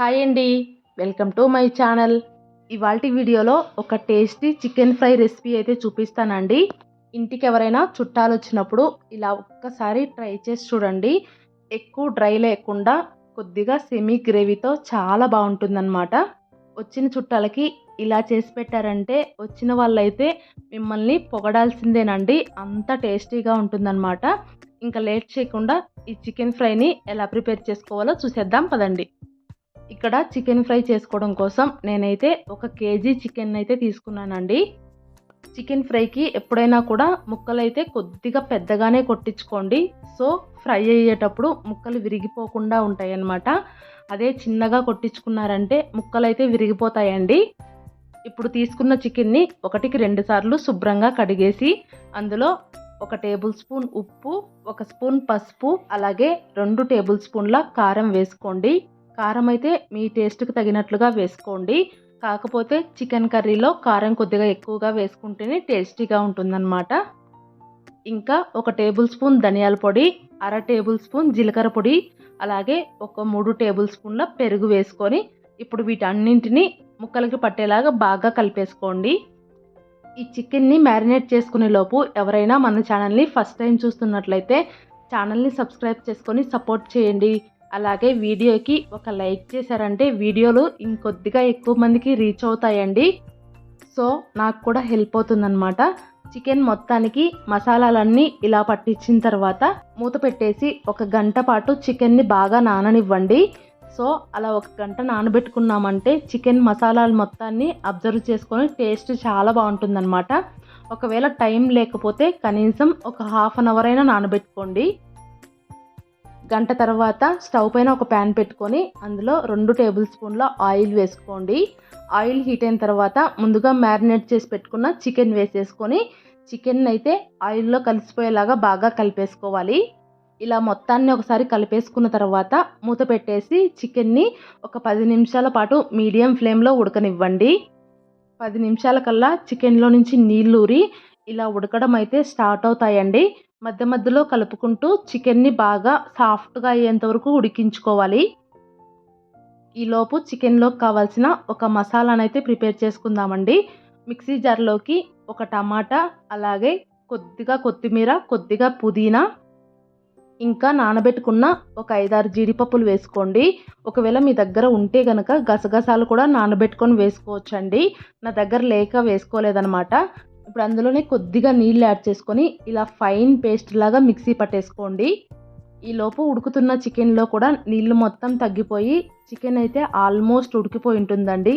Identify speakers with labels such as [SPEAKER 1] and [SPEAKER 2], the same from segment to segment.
[SPEAKER 1] Hi అండి. Welcome to my channel. ఇవాల్టి వీడియోలో ఒక టేస్టీ చికెన్ ఫ్రై రెసిపీ అయితే చూపిస్తానండి. ఇంటికి ఎవరైనా చుట్టాలు వచ్చినప్పుడు ఇలా ఒక్కసారి ట్రై చేసి చూడండి. ఎక్కువ డ్రై లేకుండా కొద్దిగా సెమీ గ్రేవీతో చాలా బాగుంటుందన్నమాట. వచ్చిన చుట్టాలకి ఇలా చేసి పెట్టారంటే వచ్చిన వాళ్ళైతే మిమ్మల్ని పొగడాల్సిందేనండి. అంత టేస్టీగా ఉంటుందన్నమాట. ఇంకా లేట్ చేయకుండా ఈ చికెన్ ఫ్రైని ఎలా ప్రిపేర్ చేసుకోవాలో చూసేద్దాం పదండి. ఇక్కడ చికెన్ ఫ్రై చేసుకోవడం కోసం నేనైతే ఒక కేజీ చికెన్ అయితే తీసుకున్నానండి. చికెన్ ఫ్రైకి ఎప్పుడైనా కూడా ముక్కలు అయితే కొద్దిగా పెద్దగానే కొట్టించుకోండి. సో ఫ్రై అయ్యేటప్పుడు ముక్కలు విరిగిపోకుండా ఉంటాయి అన్నమాట అదే చిన్నగా కొట్టించుకున్నారంటే ముక్కలు అయితే విరిగిపోతాయండి. ఇప్పుడు తీసుకున్న చికెన్ని ఒకటికి రెండు సార్లు శుభ్రంగా కడిగేసి అందులో ఒక టేబుల్ స్పూన్ ఉప్పు ఒక స్పూన్ పసుపు అలాగే రెండు టేబుల్ స్పూన్ల కారం వేసుకోండి. కారం అయితే మీ టేస్ట్కి తగినట్లుగా వేసుకోండి. కాకపోతే చికెన్ కర్రీలో కారం కొద్దిగా ఎక్కువగా వేసుకుంటేనే టేస్టీగా ఉంటుందన్నమాట. ఇంకా ఒక టేబుల్ స్పూన్ ధనియాల పొడి అర టేబుల్ స్పూన్ జీలకర్ర పొడి అలాగే ఒక మూడు టేబుల్ స్పూన్ల పెరుగు వేసుకొని ఇప్పుడు వీటన్నింటినీ ముక్కలకి పట్టేలాగా బాగా కలిపేసుకోండి. ఈ చికెన్ని మ్యారినేట్ చేసుకునే లోపు ఎవరైనా మన ఛానల్ని ఫస్ట్ టైం చూస్తున్నట్లయితే ఛానల్ని సబ్స్క్రైబ్ చేసుకొని సపోర్ట్ చేయండి. అలాగే వీడియోకి ఒక లైక్ చేశారంటే వీడియోలు ఇంకొద్దిగా ఎక్కువ మందికి రీచ్ అవుతాయండి. సో నాకు కూడా హెల్ప్ అవుతుందన్నమాట. చికెన్ మొత్తానికి మసాలాలన్నీ ఇలా పట్టించిన తర్వాత మూత పెట్టేసి ఒక గంట పాటు చికెన్ని బాగా నాననివ్వండి. సో అలా ఒక గంట నానబెట్టుకున్నామంటే చికెన్ మసాలాలు మొత్తాన్ని అబ్జర్వ్ చేసుకొని టేస్ట్ చాలా బాగుంటుందన్నమాట. ఒకవేళ టైం లేకపోతే కనీసం ఒక హాఫ్ అన్ అవర్ అయినా నానబెట్టుకోండి. గంట తర్వాత స్టవ్ పైన ఒక ప్యాన్ పెట్టుకొని అందులో రెండు టేబుల్ స్పూన్ల ఆయిల్ వేసుకోండి. ఆయిల్ హీట్ అయిన తర్వాత ముందుగా మ్యారినేట్ చేసి పెట్టుకున్న చికెన్ వేసేసుకొని చికెన్ అయితే ఆయిల్లో కలిసిపోయేలాగా బాగా కలిపేసుకోవాలి. ఇలా మొత్తాన్ని ఒకసారి కలిపేసుకున్న తర్వాత మూత పెట్టేసి చికెన్ని ఒక పది నిమిషాల పాటు మీడియం ఫ్లేమ్లో ఉడకనివ్వండి. పది నిమిషాల కల్లా చికెన్లో నుంచి నీళ్ళు ఊరి ఇలా ఉడకడం అయితే స్టార్ట్ అవుతాయండి. మధ్య మధ్యలో కలుపుకుంటూ చికెన్ని బాగా సాఫ్ట్గా అయ్యేంత వరకు ఉడికించుకోవాలి. ఈలోపు చికెన్లోకి కావాల్సిన ఒక మసాలానైతే ప్రిపేర్ చేసుకుందామండి. మిక్సీ జార్లోకి ఒక టమాటా అలాగే కొద్దిగా కొత్తిమీర కొద్దిగా పుదీనా ఇంకా నానబెట్టుకున్న ఒక ఐదారు జీడిపప్పులు వేసుకోండి. ఒకవేళ మీ దగ్గర ఉంటే కనుక గసగసాలు కూడా నానబెట్టుకొని వేసుకోవచ్చండి. నా దగ్గర లేక వేసుకోలేదనమాట ఇప్పుడు అందులోనే కొద్దిగా నీళ్ళు యాడ్ చేసుకొని ఇలా ఫైన్ పేస్ట్ లాగా మిక్సీ పట్టేసుకోండి. ఈలోపు ఉడుకుతున్న చికెన్లో కూడా నీళ్ళు మొత్తం తగ్గిపోయి చికెన్ అయితే ఆల్మోస్ట్ ఉడికిపోయి ఉంటుందండి.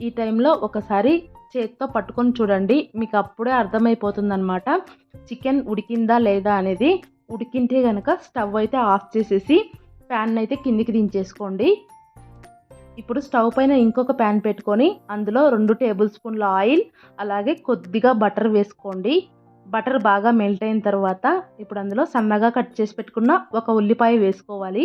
[SPEAKER 1] ఈ టైంలో ఒకసారి చేత్తో పట్టుకొని చూడండి మీకు అప్పుడే అర్థమైపోతుందన్నమాట. చికెన్ ఉడికిందా లేదా అనేది. ఉడికింటే కనుక స్టవ్ అయితే ఆఫ్ చేసేసి ప్యాన్ అయితే కిందికి దించేసుకోండి. ఇప్పుడు స్టవ్ పైన ఇంకొక ప్యాన్ పెట్టుకొని అందులో రెండు టేబుల్ స్పూన్ల ఆయిల్ అలాగే కొద్దిగా బటర్ వేసుకోండి. బటర్ బాగా మెల్ట్ అయిన తర్వాత ఇప్పుడు అందులో సన్నగా కట్ చేసి పెట్టుకున్న ఒక ఉల్లిపాయ వేసుకోవాలి.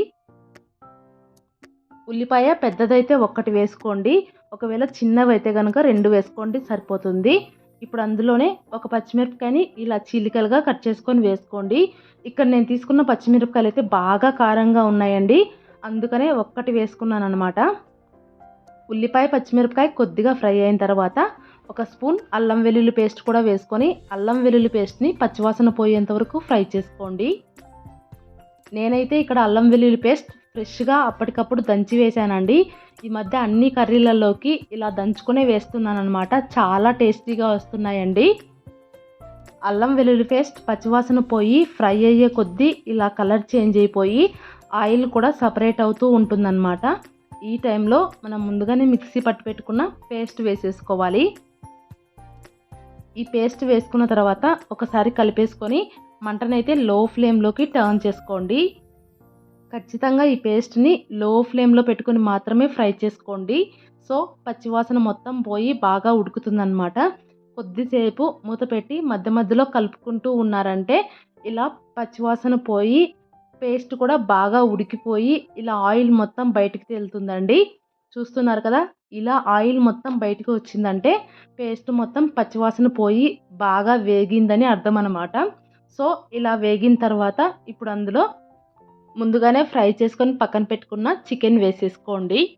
[SPEAKER 1] ఉల్లిపాయ పెద్దదైతే ఒక్కటి వేసుకోండి. ఒకవేళ చిన్నవైతే కనుక రెండు వేసుకోండి సరిపోతుంది. ఇప్పుడు అందులోనే ఒక పచ్చిమిరపకాయని ఇలా చీలికలుగా కట్ చేసుకొని వేసుకోండి. ఇక్కడ నేను తీసుకున్న పచ్చిమిరపకాయలు అయితే బాగా కారంగా ఉన్నాయండి. అందుకనే ఒక్కటి వేసుకున్నాను అనమాట ఉల్లిపాయ పచ్చిమిరపకాయ కొద్దిగా ఫ్రై అయిన తర్వాత ఒక స్పూన్ అల్లం వెల్లుల్లి పేస్ట్ కూడా వేసుకొని అల్లం వెల్లుల్లి పేస్ట్ని పచ్చివాసన పోయేంత వరకు ఫ్రై చేసుకోండి. నేనైతే ఇక్కడ అల్లం వెల్లుల్లి పేస్ట్ ఫ్రెష్గా అప్పటికప్పుడు దంచి వేసానండి ఈ మధ్య అన్ని కర్రీలలోకి ఇలా దంచుకునే వేస్తున్నాను అనమాట చాలా టేస్టీగా వస్తున్నాయండి. అల్లం వెల్లుల్లి పేస్ట్ పచ్చివాసన పోయి ఫ్రై అయ్యే కొద్దీ ఇలా కలర్ చేంజ్ అయిపోయి ఆయిల్ కూడా సపరేట్ అవుతూ ఉంటుందన్నమాట. ఈ టైంలో మనం ముందుగానే మిక్సీ పట్టు పెట్టుకున్న పేస్ట్ వేసేసుకోవాలి. ఈ పేస్ట్ వేసుకున్న తర్వాత ఒకసారి కలిపేసుకొని మంటనైతే లో ఫ్లేమ్లోకి టర్న్ చేసుకోండి. ఖచ్చితంగా ఈ పేస్ట్ని లో ఫ్లేమ్లో పెట్టుకొని మాత్రమే ఫ్రై చేసుకోండి. సో పచ్చివాసన మొత్తం పోయి బాగా ఉడుకుతుందన్నమాట. కొద్దిసేపు మూత పెట్టి మధ్య మధ్యలో కలుపుకుంటూ ఉన్నారంటే ఇలా పచ్చివాసన పోయి పేస్ట్ కూడా బాగా ఉడికిపోయి ఇలా ఆయిల్ మొత్తం బయటికి తేలుతుందండి. చూస్తున్నారు కదా? ఇలా ఆయిల్ మొత్తం బయటకు వచ్చిందంటే పేస్ట్ మొత్తం పచ్చివాసన పోయి బాగా వేగిందని అర్థం అనమాట సో ఇలా వేగిన తర్వాత ఇప్పుడు అందులో ముందుగానే ఫ్రై చేసుకొని పక్కన పెట్టుకున్న చికెన్ వేసేసుకోండి.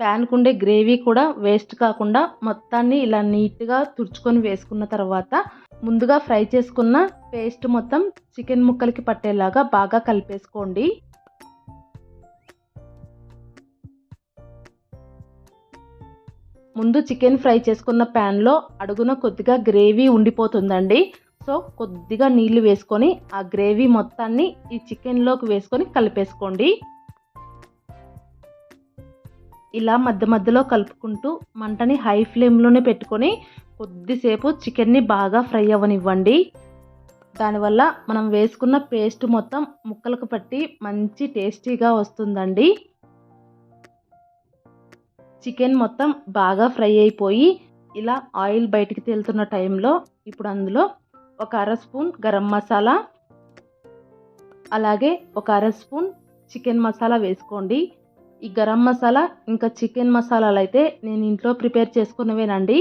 [SPEAKER 1] ప్యాన్కు ఉండే గ్రేవీ కూడా వేస్ట్ కాకుండా మొత్తాన్ని ఇలా నీట్గా తుడుచుకొని వేసుకున్న తర్వాత ముందుగా ఫ్రై చేసుకున్న పేస్ట్ మొత్తం చికెన్ ముక్కలకి పట్టేలాగా బాగా కలిపేసుకోండి. ముందు చికెన్ ఫ్రై చేసుకున్న ప్యాన్లో అడుగున కొద్దిగా గ్రేవీ ఉండిపోతుందండి. సో కొద్దిగా నీళ్ళు వేసుకొని ఆ గ్రేవీ మొత్తాన్ని ఈ చికెన్లోకి వేసుకొని కలిపేసుకోండి. ఇలా మధ్య మధ్యలో కలుపుకుంటూ మంటని హై ఫ్లేమ్లోనే పెట్టుకొని కొద్దిసేపు చికెన్ని బాగా ఫ్రై అవ్వనివ్వండి. దానివల్ల మనం వేసుకున్న పేస్ట్ మొత్తం ముక్కలకు పట్టి మంచి టేస్టీగా వస్తుందండి. చికెన్ మొత్తం బాగా ఫ్రై అయిపోయి ఇలా ఆయిల్ బయటికి తేలుతున్న టైంలో ఇప్పుడు అందులో ఒక అర స్పూన్ గరం మసాలా అలాగే ఒక అర స్పూన్ చికెన్ మసాలా వేసుకోండి. ఈ గరం మసాలా ఇంకా చికెన్ మసాలాలు అయితే నేను ఇంట్లో ప్రిపేర్ చేసుకున్నవేనండి.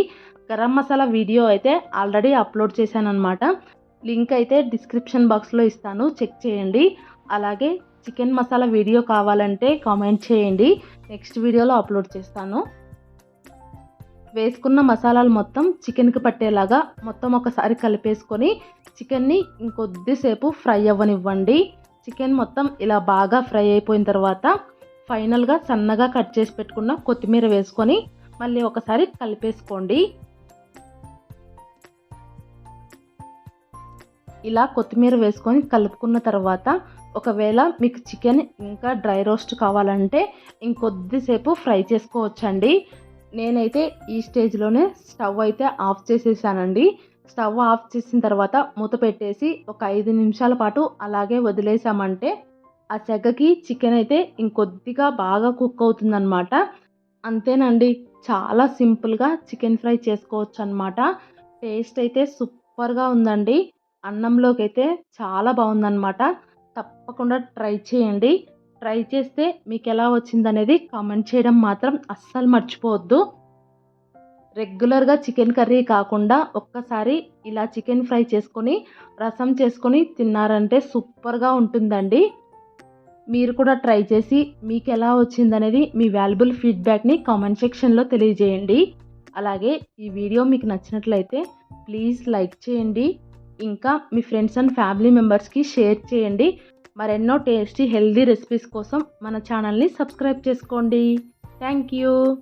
[SPEAKER 1] గరం మసాలా వీడియో అయితే ఆల్రెడీ అప్లోడ్ చేశాను అనమాట లింక్ అయితే డిస్క్రిప్షన్ బాక్స్లో ఇస్తాను చెక్ చేయండి. అలాగే చికెన్ మసాలా వీడియో కావాలంటే కామెంట్ చేయండి. నెక్స్ట్ వీడియోలో అప్లోడ్ చేస్తాను. వేసుకున్న మసాలాలు మొత్తం చికెన్కి పట్టేలాగా మొత్తం ఒకసారి కలిపేసుకొని చికెన్ని ఇంకొద్దిసేపు ఫ్రై అవ్వనివ్వండి. చికెన్ మొత్తం ఇలా బాగా ఫ్రై అయిపోయిన తర్వాత ఫైనల్గా సన్నగా కట్ చేసి పెట్టుకున్న కొత్తిమీర వేసుకొని మళ్ళీ ఒకసారి కలిపేసుకోండి. ఇలా కొత్తిమీర వేసుకొని కలుపుకున్న తర్వాత ఒకవేళ మీకు చికెన్ ఇంకా డ్రై రోస్ట్ కావాలంటే ఇంకొద్దిసేపు ఫ్రై చేసుకోవచ్చండి. నేనైతే ఈ స్టేజ్లోనే స్టవ్ అయితే ఆఫ్ చేసేసానండి. స్టవ్ ఆఫ్ చేసిన తర్వాత మూత పెట్టేసి ఒక ఐదు నిమిషాల పాటు అలాగే వదిలేసామంటే ఆ సెగకి చికెన్ అయితే ఇంకొద్దిగా బాగా కుక్ అవుతుందన్నమాట. అంతేనండి చాలా సింపుల్గా చికెన్ ఫ్రై చేసుకోవచ్చు అనమాట టేస్ట్ అయితే సూపర్గా ఉందండి. అన్నంలోకి అయితే చాలా బాగుందన్నమాట. తప్పకుండా ట్రై చేయండి. ట్రై చేస్తే మీకు ఎలా వచ్చిందనేది కామెంట్ చేయడం మాత్రం అస్సలు మర్చిపోవద్దు. రెగ్యులర్గా చికెన్ కర్రీ కాకుండా ఒక్కసారి ఇలా చికెన్ ఫ్రై చేసుకొని రసం చేసుకొని తిన్నారంటే సూపర్గా ఉంటుందండి. మీరు కూడా ట్రై చేసి మీకు ఎలా వచ్చిందనేది మీ వాల్యుబుల్ ఫీడ్బ్యాక్ని కామెంట్ సెక్షన్లో తెలియజేయండి. అలాగే ఈ వీడియో మీకు నచ్చినట్లయితే ప్లీజ్ లైక్ చేయండి. ఇంకా మీ ఫ్రెండ్స్ అండ్ ఫ్యామిలీ మెంబర్స్కి షేర్ చేయండి. మరెన్నో టేస్టీ హెల్దీ రెసిపీస్ కోసం మన ఛానల్ని సబ్స్క్రైబ్ చేసుకోండి. Thank you